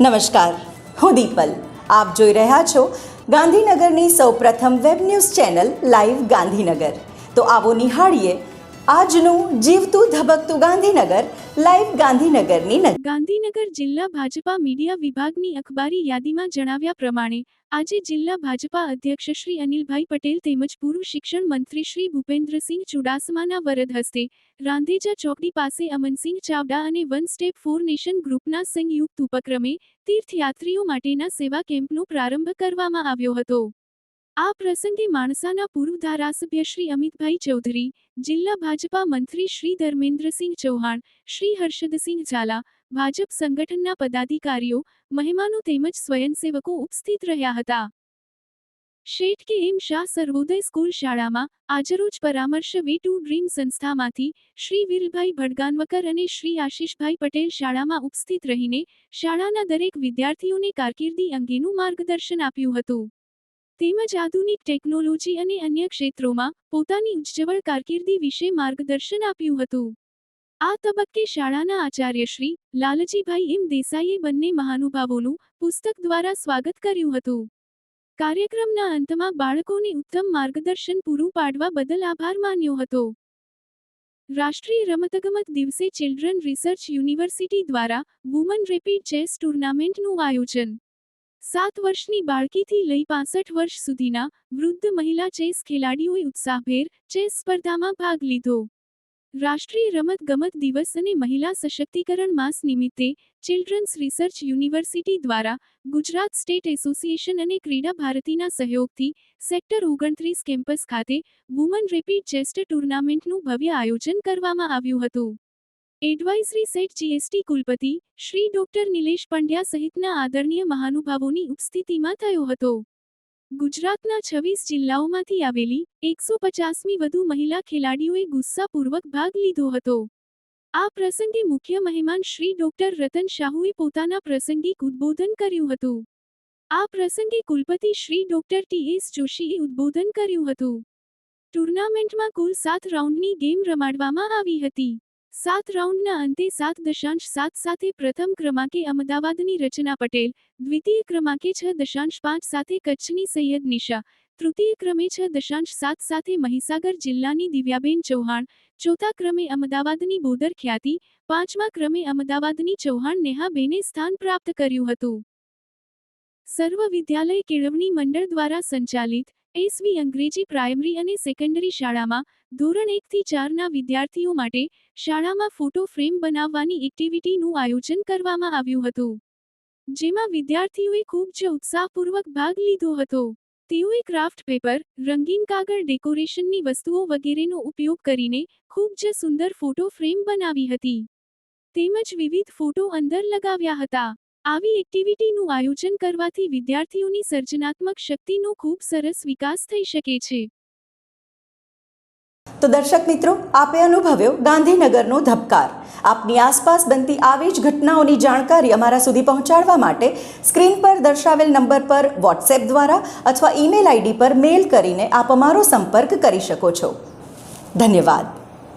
નમસ્કાર. હું દીપલ. આપ જોઈ રહ્યા છો ગાંધીનગરની સૌપ્રથમ web news channel live Gandhinagar. તો આવો નિહાળીએ આજનું જીવતું ધબકતું ગાંધીનગર, લાઈવ ગાંધીનગરની ગાંધીનગર જિલ્લા ભાજપા મીડિયા વિભાગની અખબારી યાદીમાં જણાવ્યા પ્રમાણે, આજે જિલ્લા ભાજપા અધ્યક્ષ શ્રી અનિલભાઈ પટેલ તેમજ પૂર્વ શિક્ષણ મંત્રી શ્રી ભૂપેન્દ્રસિંહ ચુડાસમાના વરદ હસ્તે, રાંધેજા ચોકડી પાસે અમનસિંહ ચાવડા અને વન સ્ટેપ ફોર નેશન ગ્રુપના સંયુક્ત ઉપક્રમે તીર્થયાત્રીઓ માટેના સેવા કેમ્પનો પ્રારંભ કરવામાં આવ્યો હતો. આ પ્રસંગે માણસાના પૂર્વ ધારાસભ્ય શ્રી અમિતભાઈ ચૌધરી, જિલ્લા ભાજપા મંત્રી શ્રી ધર્મેન્દ્રસિંહ ચૌહાણ, શ્રી હર્ષદસિંહ ઝાલા, ભાજપ સંગઠનના પદાધિકારીઓ, મહેમાનો તેમજ સ્વયંસેવકો ઉપસ્થિત રહ્યા હતા. શેઠ કે એમ શાહ સર્વોદય સ્કૂલ શાળામાં આજરોજ પરામર્શ વે ટુ ડ્રીમ સંસ્થામાંથી શ્રી વીરભાઈ ભડગાનવકર અને શ્રી આશીષભાઈ પટેલ શાળામાં ઉપસ્થિત રહીને શાળાના દરેક વિદ્યાર્થીઓને કારકિર્દી અંગેનું માર્ગદર્શન આપ્યું હતું. તેમજ આધુનિક ટેકનોલોજી અને અન્ય ક્ષેત્રોમાં પોતાની ઉજ્જવળ કારકિર્દી વિશે માર્ગદર્શન આપ્યું હતું. આ તબક્કે શાળાના આચાર્યશ્રી લાલજીભાઈ એમ દેસાઈએ બંને મહાનુભાવોનું પુસ્તક દ્વારા સ્વાગત કર્યું હતું. કાર્યક્રમના અંતમાં બાળકોને ઉત્તમ માર્ગદર્શન પૂરું પાડવા બદલ આભાર માન્યો હતો. રાષ્ટ્રીય રમતગમત દિવસે ચિલ્ડ્રન રિસર્ચ યુનિવર્સિટી દ્વારા વુમન રેપિડ ચેસ ટુર્નામેન્ટનું આયોજન સાત વર્ષની બાળકીથી લઈ પાસઠ વર્ષ સુધીના વૃદ્ધ મહિલા ચેસ ખેલાડીઓએ ઉત્સાહભેર ચેસ સ્પર્ધામાં ભાગ લીધો. રાષ્ટ્રીય રમત ગમત દિવસ અને મહિલા સશક્તિકરણ માસ નિમિત્તે ચિલ્ડ્રન્સ રિસર્ચ યુનિવર્સિટી દ્વારા ગુજરાત સ્ટેટ એસોસિએશન અને ક્રીડા ભારતીના સહયોગથી સેક્ટર ઓગણત્રીસ કેમ્પસ ખાતે વુમન રેપિડ ચેસ્ટ ટુર્નામેન્ટનું ભવ્ય આયોજન કરવામાં આવ્યું હતું. એડવાઇઝરી સેટ જીએસટી કુલપતિ શ્રી ડોક્ટર નિલેશ પંડ્યા સહિતના આદરણીય મહાનુભાવોની ઉપસ્થિતિમાં થયો હતો. ગુજરાતના છવ્વીસ જિલ્લાઓમાંથી આવેલી એકસો પચાસમી વધુ મહિલા ખેલાડીઓએ ગુસ્સાપૂર્વક ભાગ લીધો હતો. આ પ્રસંગે મુખ્ય મહેમાન શ્રી ડોક્ટર રતન શાહુએ પોતાના પ્રસંગિક ઉદ્બોધન કર્યું હતું. આ પ્રસંગે કુલપતિ શ્રી ડોક્ટર ટી એસ જોશીએ ઉદ્બોધન કર્યું હતું. ટુર્નામેન્ટમાં કુલ સાત રાઉન્ડની ગેમ રમાડવામાં આવી હતી. સાત રાઉન્ડના અંતે સાત દશાંશ સાત સાથે પ્રથમ ક્રમાંકે અમદાવાદની રચના પટેલ, દ્વિતીય ક્રમાંકે છ દશાંશ પાંચ સાથે કચ્છની સૈયદ નિશા, તૃતીય ક્રમે છ દશાંશ સાત સાથે મહીસાગર જિલ્લાની દિવ્યાબેન ચૌહાણ, ચોથા ક્રમે અમદાવાદની બોદર ખ્યાતિ, પાંચમા ક્રમે અમદાવાદની ચૌહાણ નેહાબેને સ્થાન પ્રાપ્ત કર્યું હતું. સર્વ વિદ્યાલય કેળવણી મંડળ દ્વારા સંચાલિત એસવી અંગ્રેજી પ્રાઇમરી અને સેકન્ડરી શાળામાં ધોરણ એકથી ચારના વિદ્યાર્થીઓ માટે શાળામાં ફોટો ફ્રેમ બનાવવાની એક્ટિવિટીનું આયોજન કરવામાં આવ્યું હતું. જેમાં વિદ્યાર્થીઓએ ખૂબ જ ઉત્સાહપૂર્વક ભાગ લીધો હતો. તેઓએ ક્રાફ્ટ પેપર, રંગીન કાગળ ડેકોરેશનની વસ્તુઓ વગેરેનો ઉપયોગ કરીને ખૂબ જ સુંદર ફોટો ફ્રેમ બનાવી હતી. તેમજ વિવિધ ફોટો અંદર લગાવ્યા હતા. આવી એક્ટિવિટીનું આયોજન કરવાથી વિદ્યાર્થીઓની સર્જનાત્મક શક્તિનો ખૂબ સરસ વિકાસ થઈ શકે છે. તો દર્શક મિત્રો, આપે અનુભવ્યો ગાંધીનગરનો ધબકાર. આપની આસપાસ બનતી આવી જ ઘટનાઓની જાણકારી અમારા સુધી પહોંચાડવા માટે સ્ક્રીન પર દર્શાવેલ નંબર પર વોટ્સએપ દ્વારા અથવા ઈમેલ આઈડી પર મેલ કરીને આપ અમારો સંપર્ક કરી શકો છો. ધન્યવાદ.